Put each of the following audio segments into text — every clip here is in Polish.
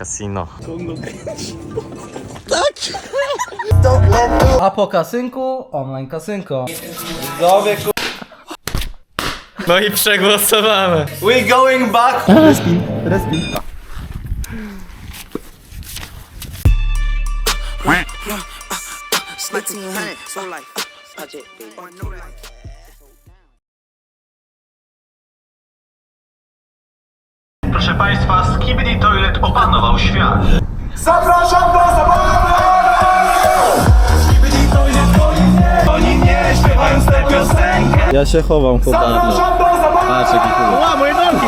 Casino. A po kasynku, online kasynko. No i przegłosowamy. We going back! Respin, respin. It's 1900, so like, touch Proszę Państwa, Skibidi Toilet opanował świat. Zapraszam do zabawy! Skibidi Toilet, oni nie, oni nie śpiewają tę piosenkę. Ja się chowam, chłopaki. Zapraszam do zabawy! Patrz jaki. Ła, moje nogi!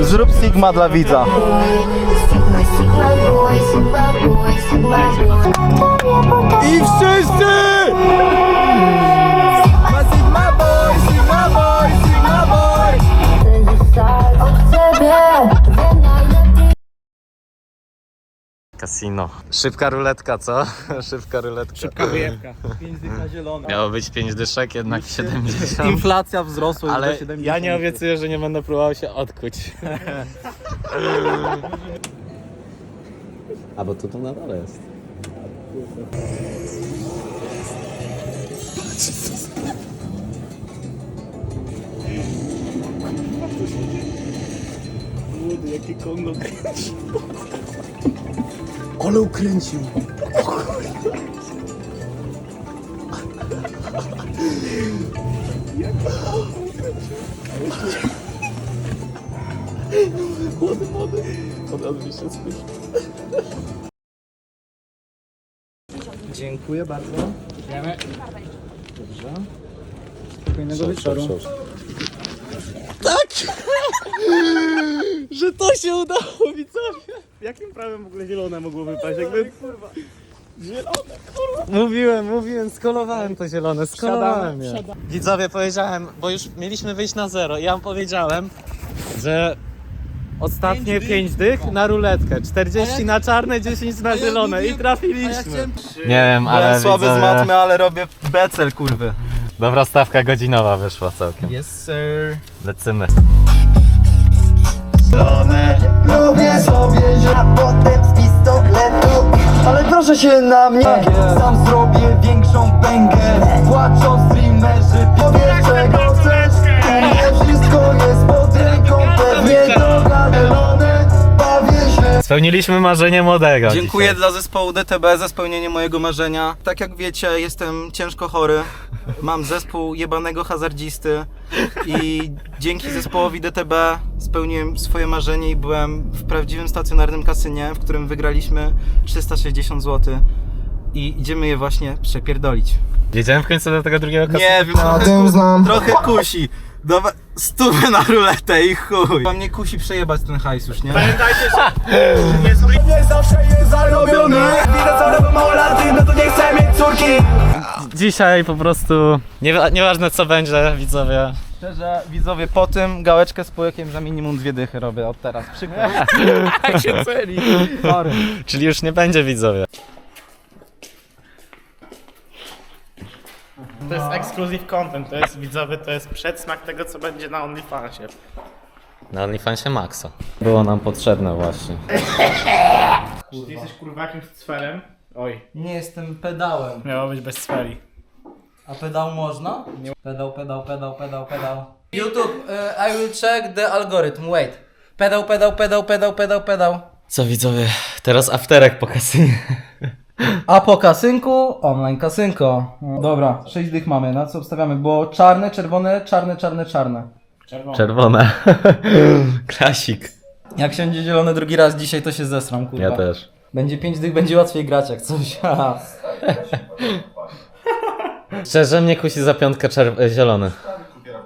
Zrób Sigma dla widza. I wszyscy! Casino. Szybka ruletka, co? Szybka ruletka. Szybka Wyjebka. 5 dych na. Miało być 5 dyszek, jednak 70. Inflacja wzrosła już Ale do 70. ja nie obiecuję, że nie będę próbował się odkuć. A bo tu to na dole jest. Ale ukręcił. Dziękuję bardzo. Dziękujemy. Dobrze. Spokojnego wieczoru. Tak! Że to się udało, widzowie! Jakim prawem w ogóle zielone mogło wypaść? Jakby, kurwa, zielone, kurwa! Mówiłem, mówiłem, skolowałem to zielone, skolowałem je. Widzowie powiedziałem, bo już mieliśmy wyjść na zero i ja wam powiedziałem, że ostatnie 5 dych na ruletkę, 40 na czarne, 10 na zielone i trafiliśmy. Nie wiem, ale Byłem słaby z matmy, ale robię becel, kurwy. Dobra stawka godzinowa wyszła całkiem. Yes, sir. Lecimy. Lubię proszę się na mnie Sam zrobię większą pęgę Płaczą streamerzy Powiedz czego chcesz Nie wszystko jest pod ręką Pewnie droga zielone Bawię się Spełniliśmy marzenie młodego. Dziękuję dzisiaj. dla zespołu DTB za spełnienie mojego marzenia. Tak jak wiecie, jestem ciężko chory. Mam zespół jebanego hazardzisty i dzięki zespołowi DTB spełniłem swoje marzenie i byłem w prawdziwym stacjonarnym kasynie, w którym wygraliśmy 360 zł. I idziemy je właśnie przepierdolić. Wiedziałem w końcu do tego drugiego kasu. Nie wiem, trochę, trochę kusi. Dobra, stówę na ruletę i chuj. Mam mnie kusi przejebać ten hajs już, nie? Nie zawsze jest zarobione. Widzę co robią małolaty, no to nie chcę mieć córki. Dzisiaj po prostu, nie, nieważne co będzie, widzowie. Szczerze, widzowie, po tym gałeczkę z półekiem za minimum dwie dychy robię od teraz. Przykład. Jak się celi. Czyli już nie będzie widzowie. To jest exclusive content, to jest widzowy, to jest przedsmak tego, co będzie na OnlyFansie. Na OnlyFansie Maxa. Było nam potrzebne właśnie. Czy ty jesteś kurwa jakimś sferem? Oj, Nie jestem pedałem. miało być bez sferi. A pedał można? Pedał, pedał, pedał, pedał, pedał. YouTube, uh, I will check the algorithm, wait. Pedał, pedał, pedał, pedał, pedał, pedał. Co widzowie, teraz afterek po kasynie. A po kasynku, online kasynko. No, Dobra, 6 dych mamy, na co obstawiamy? Bo czarne, czerwone, czarne, czarne, czarne. Czerwony. Czerwone. Klasik. Jak siądzie zielone drugi raz dzisiaj, to się zesram, kurwa. Ja też. Będzie 5 dych, będzie łatwiej grać jak coś. haha. Szczerze mnie kusi za piątkę czerw- e, zielony.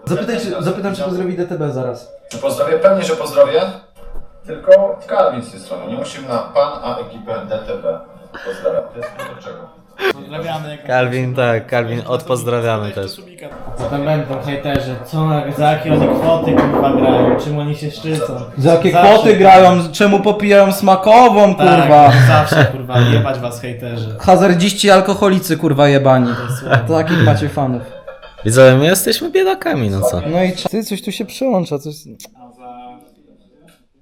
Zapytaj, czy, zapytam, czy pozdrowi DTB zaraz. Pozdrowię, pewnie, że pozdrowię. Tylko Kalwin z tej strony. Nie musimy na pan, a ekipę DTB. Pozdrawiam. To jest do czego? Pozdrawiamy. Kalwin, tak, Kalwin, odpozdrawiamy też. Potem będą hejterzy, co, na- za jakie oni kwoty kurwa grają, czym oni się szczycą. Za jakie Zawsze, kwoty grają, czemu popijają smakową, Tak, kurwa. zawsze kurwa, jebać was hejterzy. Hazardziści, alkoholicy, kurwa jebani. Takich macie fanów. Widzowie, my jesteśmy biedakami, no co? No i Ty, coś tu się przyłącza, coś...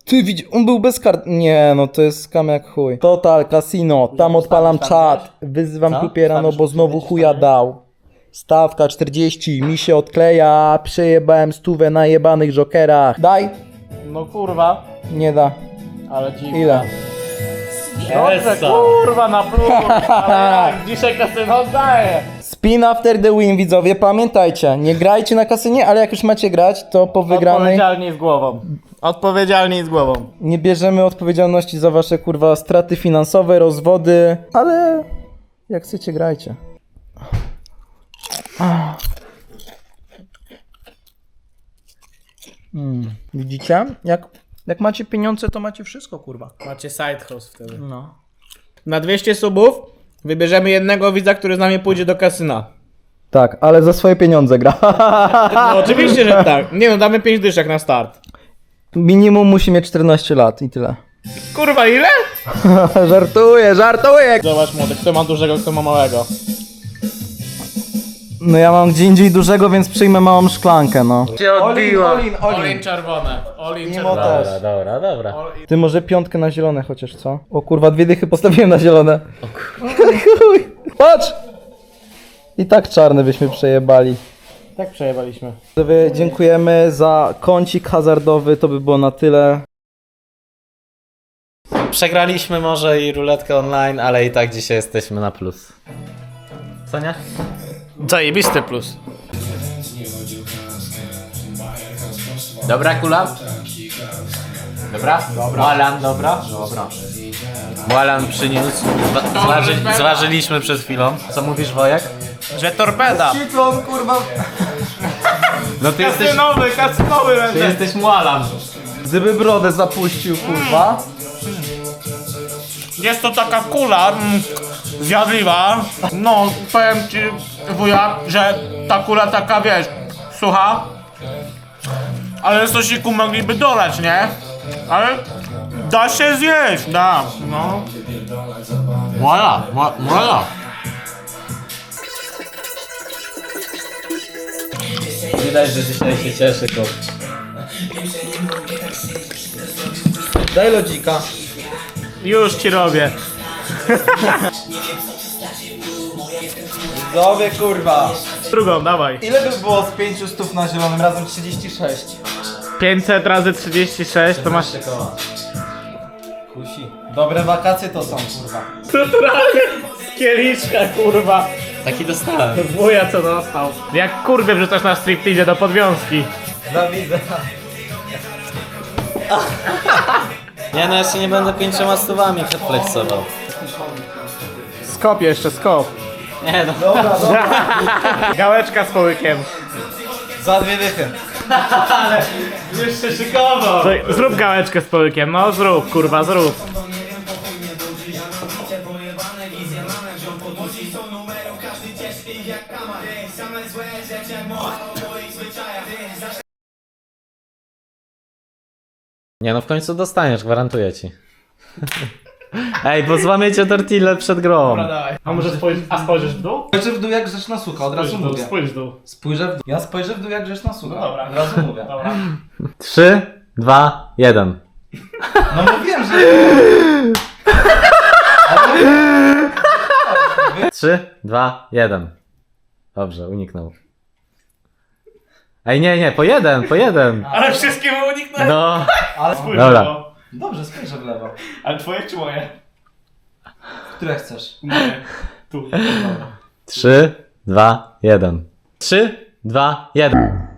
Ty widz, on był bez kart. Nie, no to jest skam jak chuj. Total Casino, tam odpalam czat. Wyzywam Co? kupiera, no bo znowu 40, chuja dał. Stawka 40, mi się odkleja, przejebałem stówę na jebanych jokerach. Daj, No kurwa, nie da. ale dziwne. Ile? Dobrze, kurwa na plus. Ale jak dzisiaj kasyno daje. Spin after the win, widzowie, pamiętajcie, nie grajcie na kasynie, ale jak już macie grać, to po wygranej Odpowiedzialnie z głową. Odpowiedzialnie z głową. nie bierzemy odpowiedzialności za wasze kurwa straty finansowe, rozwody, ale jak chcecie grajcie. Mm, widzicie? Jak, jak macie pieniądze, to macie wszystko, kurwa. Macie side house wtedy. No. Na 200 subów wybierzemy jednego widza, który z nami pójdzie do kasyna. Tak, ale za swoje pieniądze gra. No oczywiście, że tak. Nie no, damy 5 dyszek na start. Minimum musi mieć 14 lat i tyle. Kurwa, ile? żartuję, żartuję! Zobacz młody, kto ma dużego, kto ma małego. No ja mam gdzie indziej dużego, więc przyjmę małą szklankę, no. Cię odbiło. Olin czerwone. Olin Mimo czerwone. też. Dobra, dobra. Ty może piątkę na zielone chociaż, co? O kurwa, dwie dychy postawiłem na zielone. O kurwa. Patrz! I tak czarne byśmy przejebali. Tak przejebaliśmy. Widzowie, Dziękujemy za kącik hazardowy, to by było na tyle. Przegraliśmy może i ruletkę online, ale i tak dzisiaj jesteśmy na plus. Co nie? Zajebisty plus. Dobra kula? Dobra? Dobra. Młalan, dobra? Dobra. Młalan przyniósł. Zwa- Zważy, zważyliśmy przed chwilą. Co mówisz Wojek? Że torpeda. Cyklon, kurwa. No ty jesteś, Kasynowy, kasynowy ty będzie. jesteś Młalan. Gdyby brodę zapuścił, kurwa. Jest to taka kula mm, zjadliwa. No, powiem ci wuja, że ta kula taka wiesz, słucha. Ale sosiku mogliby dolać, nie? Ale da się zjeść, da, no. Młala, młala. Widać, że dzisiaj się cieszy kot. Daj lodzika. Już ci robię. Widzowie, kurwa. Drugą, dawaj. Ile by było z 500 na zielonym razem 36? 500 razy 36 to masz... Kusi. Dobre wakacje to są, kurwa. Naturalnie z kieliszka, kurwa. Taki dostałem. Wuja co dostał. Jak kurwie wrzucasz na striptease do podwiązki. Zawidzę. Nie no, jeszcze nie będę pięcioma stówami flexował. Skop jeszcze, skop. Nie no. Gałeczka z połykiem. Za dwie dychy. Już się szykował. Zrób gałeczkę z połykiem, no zrób, kurwa, zrób. Nie no, w końcu dostaniesz, gwarantuję ci. Ej, bo złamiecie tortillę przed grą. A może spojrzysz, a spojrzysz w dół? Spojrzę w dół jak grzeszna suka, od razu mówię. spójrz w dół. Spojrzę w dół. Ja spojrzę w dół jak grzeszna suka. Dobra. Od razu mówię. Dobra. Trzy, dwa, jeden. No mówiłem, że... Trzy, dwa, jeden. Dobrze, uniknął. Ej, nie, nie, po jeden, po jeden. Ale wszystkiego uniknąłem. No, Ale Spójrz Dobra. w lewo. Dobrze, spojrzę w lewo. Ale twoje czy moje? Które chcesz? Moje. Tu. Dobra. trzy, dwa, jeden. Trzy, dwa, jeden.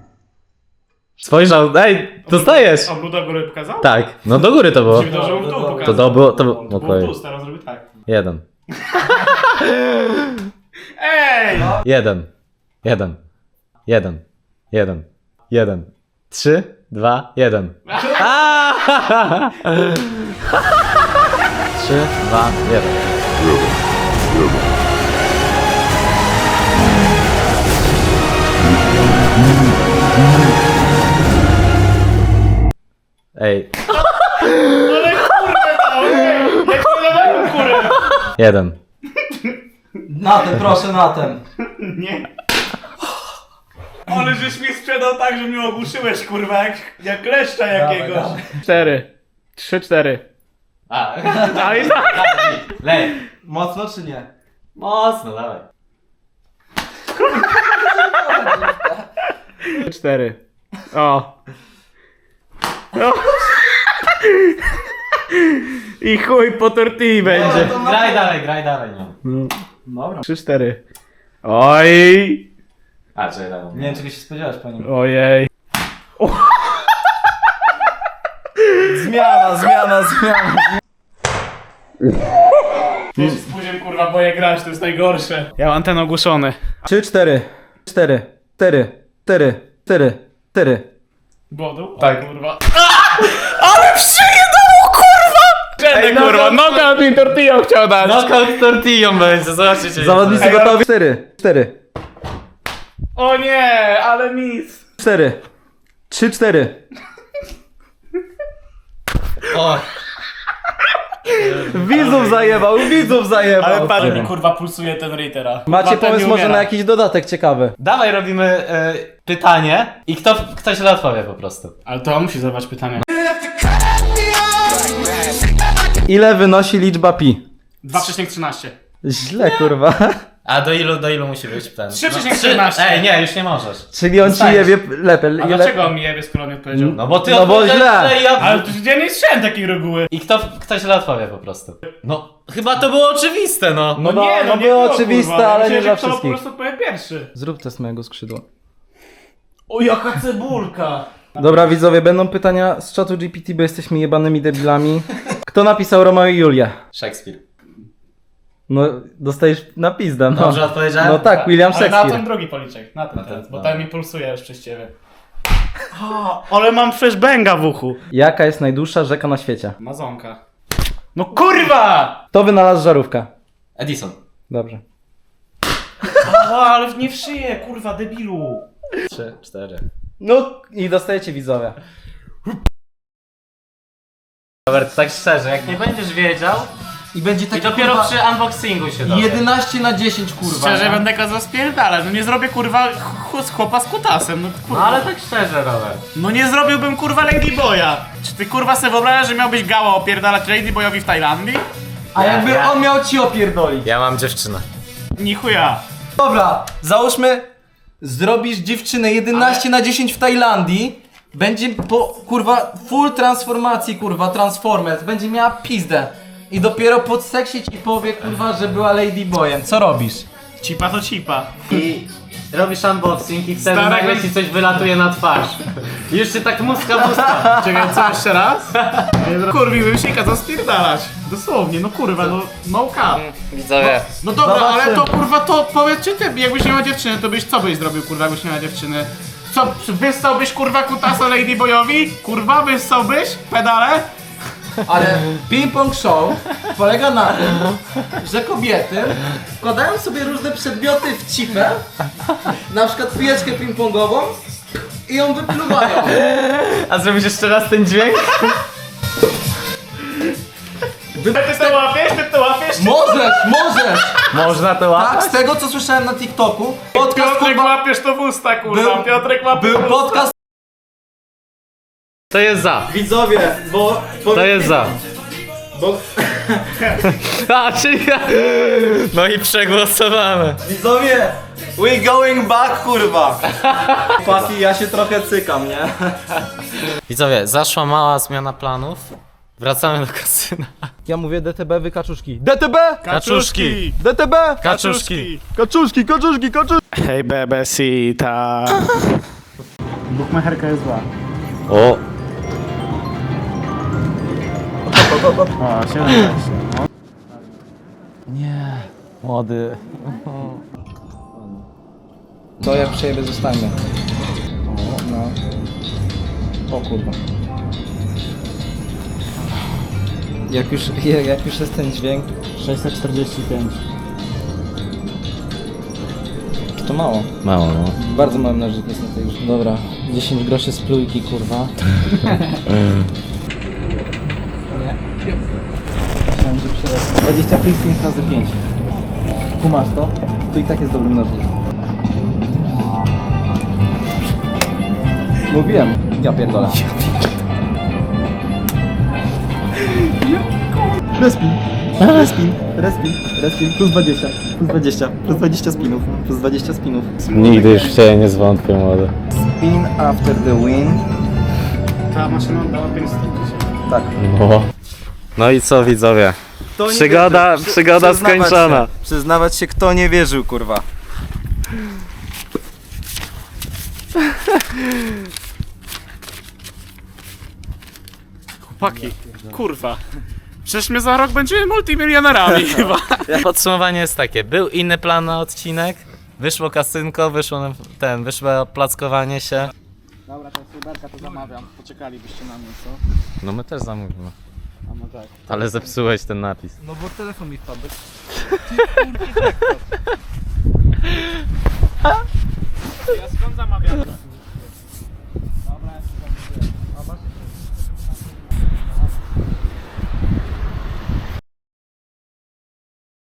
Spojrzał, ej, dostajesz. On był do góry pokazał? Tak, no do góry to było. Ci to, że był w dół pokazał. To do, było, to było, w okej. dół, teraz tak. Jeden. Ej! Jeden. Jeden. Jeden. Jeden. Jeden. Trzy, dwa, jeden. Trzy, dwa, jeden. Ej, Ale kurde dał, ej! Jak nie dawałem kurę! jeden. Na ten, proszę, na ten. Nie. Ale żeś mi sprzedał tak, że mnie ogłuszyłeś, kurwa, jak, jak leszcza jakiegoś. Cztery. Trzy, cztery. A, Ale i tak. lej. Mocno czy nie? Mocno, dawaj. Cztery. O. o. I chuj po tortilli będzie. Graj dalej, graj dalej, no. Trzy, cztery. Oj. A, dawaj. Nie wiem czego się spodziewasz po nim. Ojej. Zmiana, zmiana, zmiana. Ja się kurwa, boję grać, to jest najgorsze. Ja mam ten ogłuszony. Trzy, cztery. Cztery. Cztery. Cztery. Cztery. Cztery. Bodu? Tak. Kurwa. Ale przyjedało kurwa! Ej, kurwa, knockout mi tortillą chciał dać. Knockout z tortillą będzie, zobaczycie. Zawodnicy gotowi? Cztery. Cztery. O nie, ale mis. Cztery. Trzy, cztery. O, Widzów zajebał, widzów zajebał. Ale patrz, mi kurwa pulsuje ten Rittera. Macie Kurwa, ten pomysł nie może umiera. na jakiś dodatek ciekawy? dawaj robimy e, pytanie i kto, ktoś źle odpowie po prostu. Ale to on musi zadawać pytanie. Ile wynosi liczba pi? 2,13. Źle, kurwa. A do ilu, do ilu musi być ten? 3,14. trzy- Ej, nie, już nie możesz. Czyli on ci Dostajesz. jebie lepiej. A dlaczego on mi jebie, skoro nie odpowiedział? No bo ty No bo odpowiedziałeś źle. i ja... Ale to ja nie słyszałem takiej reguły. I kto, kto źle odpowie po prostu. No, chyba to było oczywiste, no. No, no, no, nie było oczywiste, kurwa. ale nie Myślałem, dla że kto po wszystkich. prostu odpowie pierwszy. Zrób test mojego skrzydła. O, jaka cebulka. Dobra, widzowie, będą pytania z czatu GPT, bo jesteśmy jebanymi debilami. Kto napisał Romeo i Julię? Szekspir. No, dostajesz na pizdę, no. Dobrze odpowiedziałem? No tak, William Ale na Shakespeare. ten drugi policzek, na ten Na ten, teraz, bo no. ten mi pulsuje już przez ciebie. O, ale mam flashbanga w uchu. Jaka jest najdłuższa rzeka na świecie? Mazonka. No kurwa! Kto wynalazł żarówkę? Edison. Dobrze. O, ale nie w szyję, kurwa, debilu. Trzy, cztery. No i dostajecie widzowie. Robert, tak szczerze, jak nie będziesz wiedział I będzie i dopiero przy unboxingu się dowie. 11 na 10, kurwa. Szczerze będę kazał spierdalać, no nie zrobię kurwa ch- z chłopa z kutasem, no kurwa. No ale tak szczerze, Robert. No nie zrobiłbym kurwa Ladyboya. Czy ty kurwa sobie wyobrażasz, że miałbyś gała opierdalać Ladyboyowi w Tajlandii? A jakby ja- on miał ci opierdolić. Ja mam dziewczynę. Ni chuja. Dobra, załóżmy, zrobisz dziewczynę 11 na 10 w Tajlandii, będzie po, kurwa, full transformacji, kurwa, Transformers, będzie miała pizdę. I dopiero pod seksie ci powie, kurwa, że była Ladyboyem. Co robisz? Cipa to cipa. I robisz unboxing i wtedy Starego- nagle ci coś wylatuje na twarz. Już się tak muska muska. Czekaj, co jeszcze raz? Kurwiłbym się i kazał spierdalać. Dosłownie, no kurwa, no no cap. Widzowie. No dobra, Zobaczymy. ale to kurwa to powiedzcie ty, jakbyś nie miał dziewczyny, to byś co byś zrobił kurwa, jakbyś nie miał dziewczyny? Co, wyssałbyś kurwa kutasa Ladyboyowi? Kurwa, wyssałbyś pedale? Ale ping-pong show polega na tym, że kobiety wkładają sobie różne przedmioty w cipę, na przykład piłeczkę ping-pongową i ją wypluwają. A zrobisz jeszcze raz ten dźwięk? Ty to łapiesz, ty to łapiesz? Możesz, możesz! Można to Tak, łapać? z tego co słyszałem na TikToku, podcast Piotrek kurwa, łapiesz to w usta kurwa, Był- Piotrek łapie był w usta. podcast To jest za. widzowie, bo... To jest za. Bo, A, czyli... No i przegłosowane. widzowie, we going back kurwa. Pati, ja się trochę cykam, nie? Widzowie, zaszła mała zmiana planów. Wracamy do kasyna. Ja mówię DTB, wy kaczuszki. DTB! Kaczuszki. DTB! Kaczuszki. Kaczuszki, kaczuszki, kaczuszki! Hej bebesita. Bukmacherka jest zła. O, O, 17. młody. To jak przejebie zostanie. No. O kurwa. Jak już, jak już jest ten dźwięk, 645. to mało. Mało, no. Bardzo mały nożyk jest na tej grze. Dobra, 10 groszy z plujki, kurwa. 25 minut razy 5. Kumasz to? To i tak jest dobrym nożnikiem. Mówiłem. Ja pierdolę. Respin. Respin. Respin. Respin. Plus 20. Plus 20. Plus 20 spinów. Plus 20 spinów. Nigdy już w nie zwątpię, młody. Spin after the win. Ta maszyna dała 5. Tak. No. No i co widzowie? Kto nie Przygoda- wierzył? Przy- przygoda przyznawać skończona. Się, przyznawać się, kto nie wierzył, kurwa. Chłopaki, kurwa. Przecież my za rok będziemy multimilionerami chyba. Podsumowanie jest takie, był inny plan na odcinek, wyszło kasynko, wyszło na- ten, wyszło plackowanie się. Dobra, to sudarka to zamawiam. Poczekalibyście na mnie, co? No my też zamówimy. A no tak. Ale zepsułeś ten napis. No bo telefon mi wpadł. Ja skąd zamawiam?